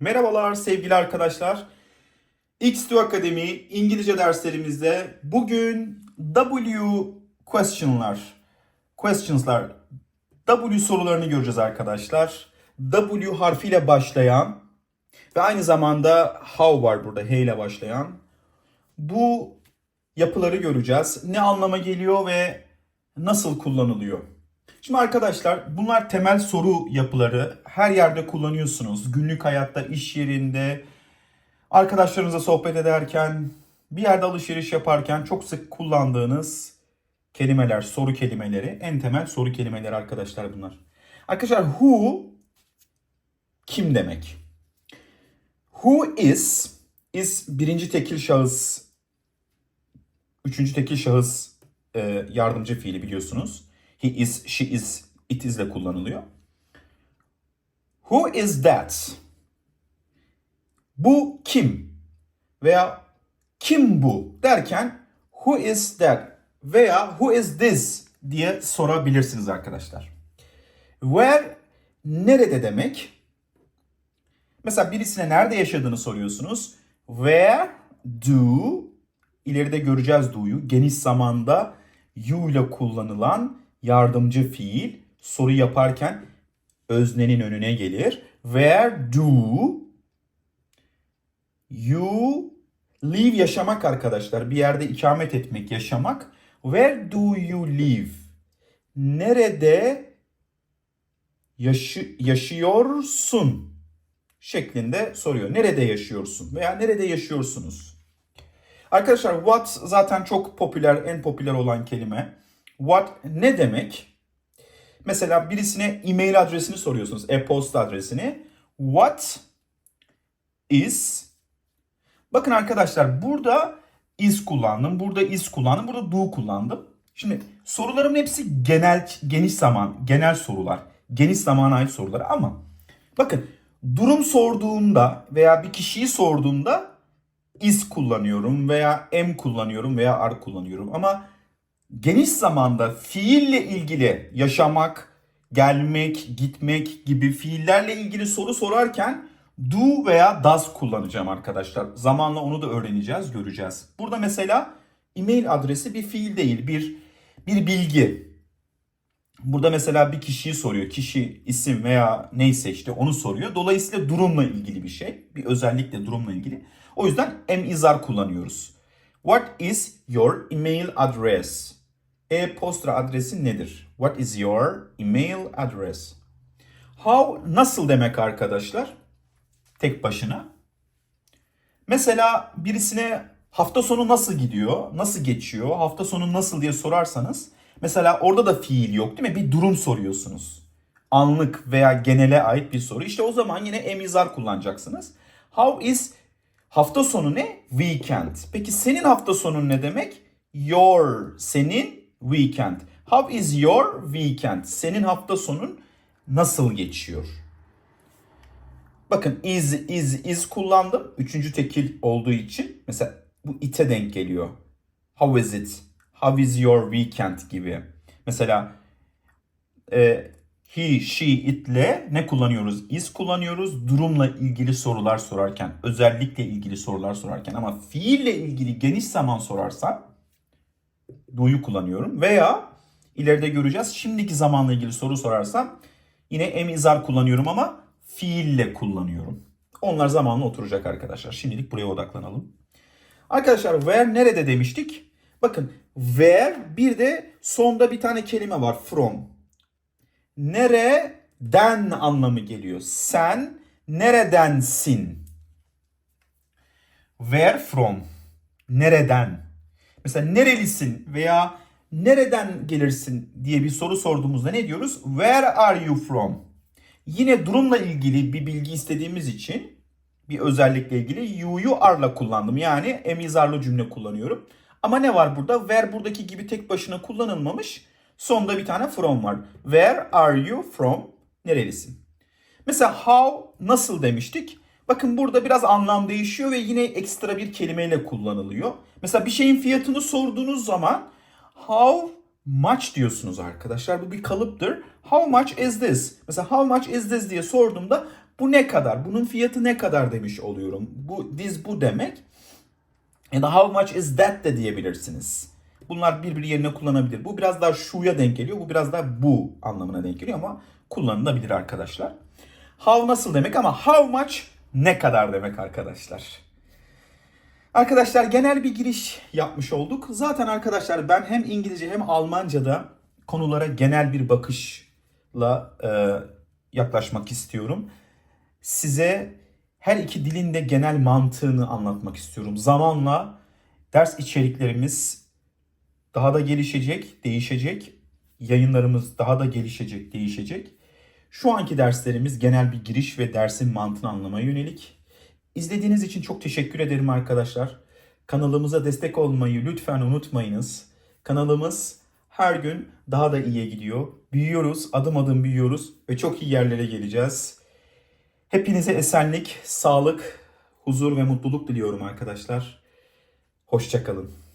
Merhabalar sevgili arkadaşlar. X2 Akademi İngilizce derslerimizde bugün W question'lar, questions'lar, W sorularını göreceğiz arkadaşlar. W harfiyle başlayan ve aynı zamanda how var burada H ile başlayan. Bu yapıları göreceğiz. Ne anlama geliyor ve nasıl kullanılıyor? Şimdi arkadaşlar bunlar temel soru yapıları. Her yerde kullanıyorsunuz. Günlük hayatta, iş yerinde, arkadaşlarınızla sohbet ederken, bir yerde alışveriş yaparken çok sık kullandığınız kelimeler, soru kelimeleri. En temel soru kelimeleri arkadaşlar bunlar. Arkadaşlar who kim demek? Who is is birinci tekil şahıs, üçüncü tekil şahıs e, yardımcı fiili biliyorsunuz. He is, she is, it is ile kullanılıyor. Who is that? Bu kim? Veya kim bu derken who is that veya who is this diye sorabilirsiniz arkadaşlar. Where nerede demek? Mesela birisine nerede yaşadığını soruyorsunuz. Where do ileride göreceğiz do'yu geniş zamanda you ile kullanılan yardımcı fiil soru yaparken öznenin önüne gelir. Where do you live yaşamak arkadaşlar. Bir yerde ikamet etmek, yaşamak. Where do you live? Nerede yaşı yaşıyorsun? şeklinde soruyor. Nerede yaşıyorsun veya nerede yaşıyorsunuz? Arkadaşlar what zaten çok popüler, en popüler olan kelime. What ne demek? Mesela birisine e-mail adresini soruyorsunuz, e-posta adresini. What is Bakın arkadaşlar burada is kullandım, burada is kullandım, burada do kullandım. Şimdi sorularımın hepsi genel geniş zaman, genel sorular. Geniş zamana ait sorular ama bakın durum sorduğumda veya bir kişiyi sorduğumda is kullanıyorum veya am kullanıyorum veya are kullanıyorum. Ama geniş zamanda fiille ilgili yaşamak, gelmek, gitmek gibi fiillerle ilgili soru sorarken do veya does kullanacağım arkadaşlar. Zamanla onu da öğreneceğiz, göreceğiz. Burada mesela e-mail adresi bir fiil değil, bir bir bilgi. Burada mesela bir kişiyi soruyor. Kişi, isim veya neyse işte onu soruyor. Dolayısıyla durumla ilgili bir şey. Bir özellikle durumla ilgili. O yüzden am izar kullanıyoruz. What is your email address? E-posta adresi nedir? What is your email address? How nasıl demek arkadaşlar? Tek başına. Mesela birisine hafta sonu nasıl gidiyor? Nasıl geçiyor? Hafta sonu nasıl diye sorarsanız mesela orada da fiil yok değil mi? Bir durum soruyorsunuz. Anlık veya genele ait bir soru. İşte o zaman yine emizar kullanacaksınız. How is hafta sonu ne? Weekend. Peki senin hafta sonun ne demek? Your, senin weekend. How is your weekend? Senin hafta sonun nasıl geçiyor? Bakın is, is, is kullandım. Üçüncü tekil olduğu için. Mesela bu it'e denk geliyor. How is it? How is your weekend gibi. Mesela e, he, she, it'le ne kullanıyoruz? Is kullanıyoruz. Durumla ilgili sorular sorarken, özellikle ilgili sorular sorarken ama fiille ilgili geniş zaman sorarsam do'yu kullanıyorum. Veya ileride göreceğiz şimdiki zamanla ilgili soru sorarsam yine emizar kullanıyorum ama fiille kullanıyorum. Onlar zamanla oturacak arkadaşlar. Şimdilik buraya odaklanalım. Arkadaşlar where nerede demiştik? Bakın where bir de sonda bir tane kelime var from. Nereden anlamı geliyor. Sen neredensin? Where from? Nereden? Mesela nerelisin veya nereden gelirsin diye bir soru sorduğumuzda ne diyoruz? Where are you from? Yine durumla ilgili bir bilgi istediğimiz için bir özellikle ilgili you'yu are'la kullandım. Yani emizarlı cümle kullanıyorum. Ama ne var burada? Where buradaki gibi tek başına kullanılmamış. Sonda bir tane from var. Where are you from? Nerelisin? Mesela how nasıl demiştik? Bakın burada biraz anlam değişiyor ve yine ekstra bir kelimeyle kullanılıyor. Mesela bir şeyin fiyatını sorduğunuz zaman how much diyorsunuz arkadaşlar. Bu bir kalıptır. How much is this? Mesela how much is this diye sorduğumda bu ne kadar? Bunun fiyatı ne kadar demiş oluyorum. Bu this bu demek. Ya da how much is that de diyebilirsiniz. Bunlar birbiri yerine kullanabilir. Bu biraz daha şuya denk geliyor. Bu biraz daha bu anlamına denk geliyor ama kullanılabilir arkadaşlar. How nasıl demek ama how much ne kadar demek arkadaşlar. Arkadaşlar genel bir giriş yapmış olduk. Zaten arkadaşlar ben hem İngilizce hem Almanca'da konulara genel bir bakışla e, yaklaşmak istiyorum. Size her iki dilin de genel mantığını anlatmak istiyorum. Zamanla ders içeriklerimiz daha da gelişecek, değişecek. Yayınlarımız daha da gelişecek, değişecek. Şu anki derslerimiz genel bir giriş ve dersin mantığını anlamaya yönelik. İzlediğiniz için çok teşekkür ederim arkadaşlar. Kanalımıza destek olmayı lütfen unutmayınız. Kanalımız her gün daha da iyiye gidiyor. Büyüyoruz, adım adım büyüyoruz ve çok iyi yerlere geleceğiz. Hepinize esenlik, sağlık, huzur ve mutluluk diliyorum arkadaşlar. Hoşçakalın.